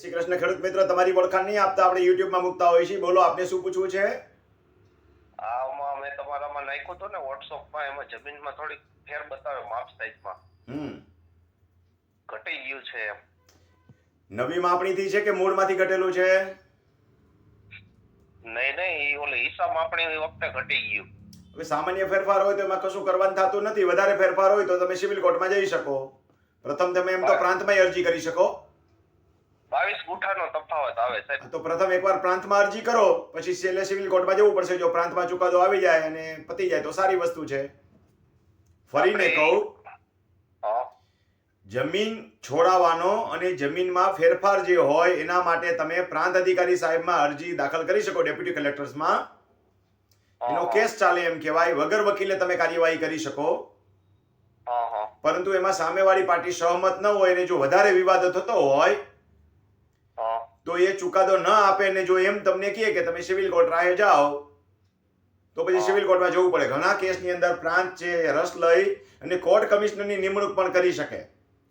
શ્રી કૃષ્ણ ખેડૂત મિત્ર તમારી ઓળખાણ નહીં આપતા આપણે યુટ્યુબમાં મૂકતા હોય છે બોલો આપને શું પૂછવું છે? આમાં મેં તમારામાં નાખ્યું હતું ને વોટ્સઅપમાં એમાં જમીનમાં થોડીક ફેર બતાવે માપ સાઈઝમાં હમ. ઘટી ગયું છે એમ. નવી માપણીથી છે કે મૂળમાંથી ઘટેલું છે? નહીં નહીં ઓલે હિસાબ માપણી વખતે ઘટી ગયું. હવે સામાન્ય ફેરફાર હોય તો એમાં કશું કરવાનું થતું નથી. વધારે ફેરફાર હોય તો તમે સિવિલ કોર્ટમાં જઈ શકો. પ્રથમ તમે એમ તો પ્રાંતમાં અરજી કરી શકો. બાવીસ ગુઠાનો તફાવત આવે સાહેબ. તો પ્રથમ એકવાર પ્રાંતમાં અરજી કરો પછી છેલ્લે સિવિલ કોર્ટમાં જવું પડશે. જો પ્રાંતમાં ચુકાદો આવી જાય અને પતી જાય તો સારી વસ્તુ છે. ફરીને કહું જમીન છોડાવવાનો અને જમીનમાં ફેરફાર જે હોય એના માટે તમે પ્રાંત અધિકારી સાહેબમાં અરજી દાખલ કરી શકો ડેપ્યુટી કલેક્ટર્સમાં. એનો કેસ ચાલે એમ કહેવાય વગર વકીલે તમે કાર્યવાહી કરી શકો. પરંતુ એમાં સામેવાળી પાર્ટી સહમત ન હોય અને જો વધારે વિવાદ થતો હોય તો એ ચુકાદો ન આપે ને જો એમ તમને કહે કે તમે સિવિલ કોર્ટ રાહે જાઓ તો પછી સિવિલ કોર્ટમાં જવું પડે. ઘણા કેસની અંદર પ્રાંત છે રસ લઈ અને કોર્ટ કમિશનરની નિમણૂક પણ કરી શકે.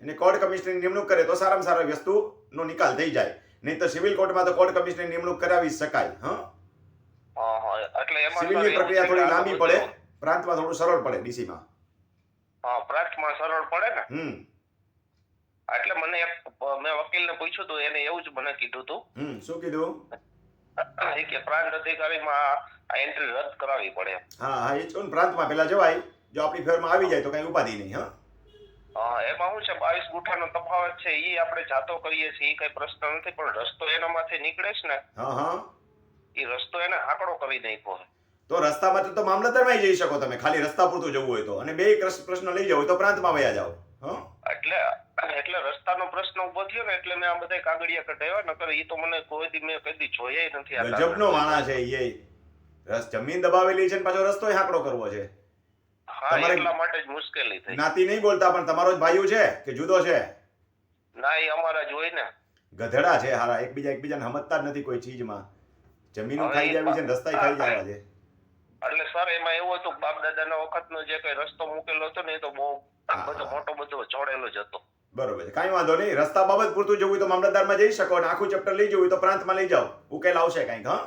અને કોર્ટ કમિશનરની નિમણૂક કરે તો સારામાં સારા વસ્તુનો નિકાલ થઈ જાય. નહીં તો સિવિલ કોર્ટમાં તો કોર્ટ કમિશનરની નિમણૂક કરાવી શકાય હા? સિવિલની પ્રક્રિયા થોડી લાંબી પડે. પ્રાંતમાં થોડું સરળ પડે ડીસીમાં. હા પ્રાંતમાં સરળ પડે ને? હમ. એટલે મને એક મેં વકીલને પૂછ્યું હતું એને એવું જ મને કીધું હતું હમ શું કીધું? એ કે પ્રાંત અધિકારીમાં આ એન્ટ્રી રદ કરાવવી પડે. હા હા એ છો ને પ્રાંતમાં પેલા જવાય. જો આપણી ફેરમાં આવી જાય તો કઈ ઉપાધિ નહીં હા. હા એમાં શું છે બાવીસ ગુઠાનો તફાવત છે એ આપણે જાતો કરીએ છીએ એ કઈ પ્રશ્ન નથી પણ રસ્તો એનામાંથી નીકળે છે ને એ રસ્તો એને આંકડો કરી નાખ્યો તો રસ્તામાં તો મામલતદારમાં જઈ શકો તમે ખાલી રસ્તા પૂરતું જવું હોય તો. અને બે પ્રશ્ન લઈ જાવ તો પ્રાંતમાં વયા જાઓ હા. એટલે એટલે રસ્તાનો પ્રશ્ન ઊભો થયો ને એટલે મેં આ બધા કાગળિયા કઢાવ્યા નકર ઈ તો મને કોઈ દી મેં કદી જોયા નથી આ ગજબનો માણા છે એ. રસ જમીન દબાવેલી છે ને પાછો રસ્તો હાંકડો કરવો છે. તમારે- એટલા માટે જ મુશ્કેલી થઈ. નાતી નહીં બોલતા પણ તમારો જ ભાઈઓ છે કે જુદો છે? ના એ અમારા જોઈ ને. ગધેડા છે હારા એકબીજા એકબીજાને સમજતા જ નથી કોઈ ચીજમાં. જમીન ખાઈ જાવી છે રસ્તા ખાઈ જવા છે. એટલે સર એમાં એવું હતું બાપ દાદાના વખતનો જે કઈ રસ્તો મૂકેલો હતો ને એ તો બહુ. બધો મોટો બધો ચોડેલો જ હતો. બરોબર છે. કાંઈ વાંધો નહીં. રસ્તા બાબત પૂરતું જવું હોય તો મામલતદારમાં જઈ શકો અને આખું ચેપ્ટર લઈ જવું હોય તો પ્રાંતમાં લઈ જાઓ. ઉકેલ આવશે કાંઈક હા?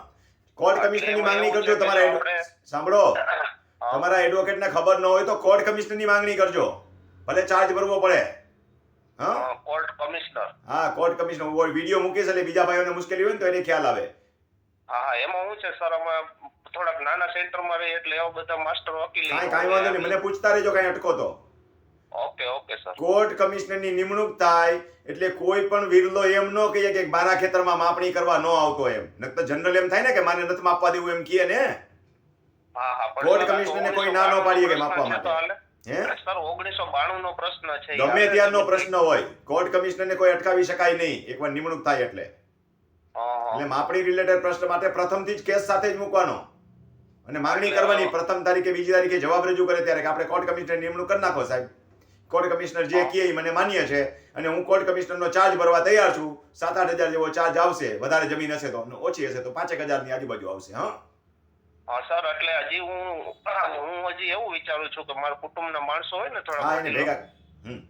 કોર્ટ કમિશનરની માંગણી કરજો તમારા સાંભળો. તમારા એડવોકેટને ખબર ન હોય તો કોર્ટ કમિશનરની માંગણી કરજો. ભલે ચાર્જ ભરવો પડે. હા? હા, કોર્ટ કમિશનર હા કોર્ટ કમિશનર વીડિયો મૂકીશ એટલે બીજા ભાઈઓને મુશ્કેલી હોય ને તો એને ખ્યાલ આવે. હા હા એમાં હું છે સર અમે થોડાક નાના સેન્ટરમાં રહીએ એટલે એવા બધા માસ્ટર વકીલ કાંઈ કાંઈ વાંધો નહીં. મને પૂછતા રહેજો કાંઈ અટકો તો. ઓકે ઓકે સર કોર્ટ કમિશનરની નિમણૂક થાય એટલે કોઈ પણ વિરલો એમ ન કહીએ કે મારા ખેતરમાં માપણી કરવા ન આવતો એમ. નકર જનરલ એમ થાય ને કે મારે નથી માપવા દેવું એમ કહીએ ને. કોર્ટ કમિશનરને કોઈ ના ન પાડીએ કે માપવા એ ગમે ત્યારનો પ્રશ્ન હોય. કોર્ટ કમિશનરને કોઈ અટકાવી શકાય નહીં. એકવાર નિમણૂક થાય એટલે. માપણી રિલેટેડ પ્રશ્ન માટે પ્રથમથી જ કેસ સાથે જ મૂકવાનો. અને માંગણી કરવાની પ્રથમ તારીખે બીજી તારીખે જવાબ રજૂ કરે ત્યારે કે આપણે કોર્ટ કમિશનર નિમણૂક કરી નાખો સાહેબ. કોર્ટ કમિશનર જે કહે એ મને માન્ય છે અને હું કોર્ટ કમિશનરનો ચાર્જ ભરવા તૈયાર છું. સાત આઠ હજાર જેવો ચાર્જ આવશે. વધારે જમીન હશે તો. ઓછી હશે તો પાંચેક હજારની આજુબાજુ આવશે હા? હા સર એટલે હજી હું હું હજી એવું વિચારું છું કે મારા કુટુંબના માણસો હોય ને થોડા હા એને ભેગા હમ.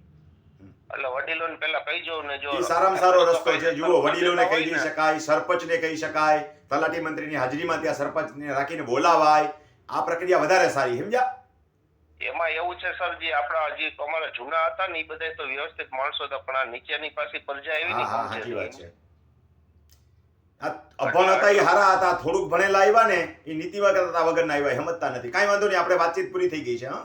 એટલે વડીલોને પેલા કહી જવું ને જો સારામાં સારો રસ્તો છે. જુઓ વડીલોને કહી શકાય દઈ ને, શકાય સરપંચને કહી શકાય. તલાટી મંત્રીની હાજરીમાં ત્યાં સરપંચને રાખીને બોલાવાય. આ પ્રક્રિયા વધારે સારી સમજ્યા? એમાં એવું છે સર જે આપણા જે અમારા જૂના હતા ને એ બધા તો વ્યવસ્થિત માણસો હતા પણ આ નીચેની પાસે પરજા એવી હા નહીં હા સાચી વાત છે. આ અભણ હતા એ હારા હતા થોડુંક ભણેલા આવ્યા ને એ નીતિ વગર હતા વગરના આવ્યા સમજતા નથી. કાંઈ વાંધો નહીં આપણે વાતચીત પૂરી થઈ ગઈ છે હા?